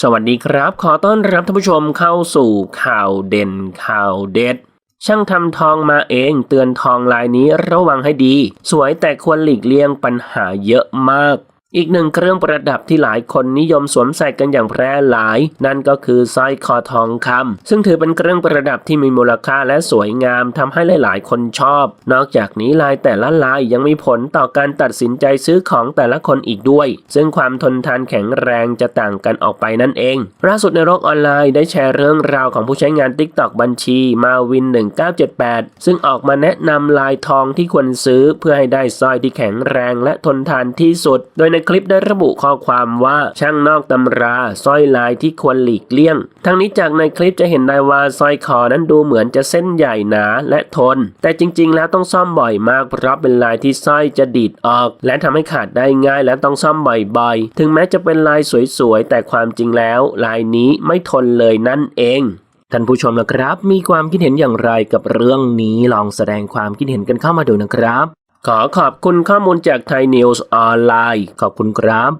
สวัสดีครับ ขอต้อนรับท่านผู้ชมเข้าสู่ข่าวเด่นข่าวเด็ด ช่างทำทองมาเองเตือนทองลายนี้ระวังให้ดี สวยแต่ควรหลีกเลี่ยงปัญหาเยอะมาก อีกหนึ่งเครื่องประดับที่หลายคนนิยมสวมใส่กันอย่างแพร่หลาย นั่นก็คือสร้อยคอทองคำซึ่งถือเป็นเครื่องประดับที่มีมูลค่าและสวยงามทำให้หลาย ๆ คนชอบ นอกจากนี้ลายแต่ละลายยังมีผลต่อการตัดสินใจซื้อของแต่ละคนอีกด้วย ซึ่งความทนทานแข็งแรงจะต่างกันออกไปนั่นเองล่าสุดในโลกออนไลน์ได้แชร์เรื่องราวของผู้ใช้งาน TikTok บัญชีมาวิน 1978 ซึ่งออกมาแนะนำลายทองที่ควรซื้อเพื่อให้ได้สร้อยที่แข็งแรงและทนทานที่สุด โดยในคลิปได้ระบุข้อความว่าช่างนอกตำราสร้อยลายที่ควรหลีกเลี่ยง ทั้งนี้จากในคลิปจะเห็นได้ว่าสร้อยคอนั้นดูเหมือนจะเส้นใหญ่หนาและทน แต่จริง ๆ แล้วต้องซ่อมบ่อยมากเพราะเป็นลายที่สร้อยจะดีดออก และทำให้ขาดได้ง่ายและต้องซ่อมบ่อยๆ ถึงแม้จะเป็นลายสวยๆ แต่ความจริงแล้ว ลายนี้ไม่ทนเลยนั่นเองท่านผู้ชมนะครับ มีความคิดเห็นอย่างไรกับเรื่องนี้ลองแสดงความคิดเห็นกันเข้ามาดูนะครับ ขอขอบคุณข้อมูลจากไทยนิวส์ออนไลน์ ขอบคุณครับ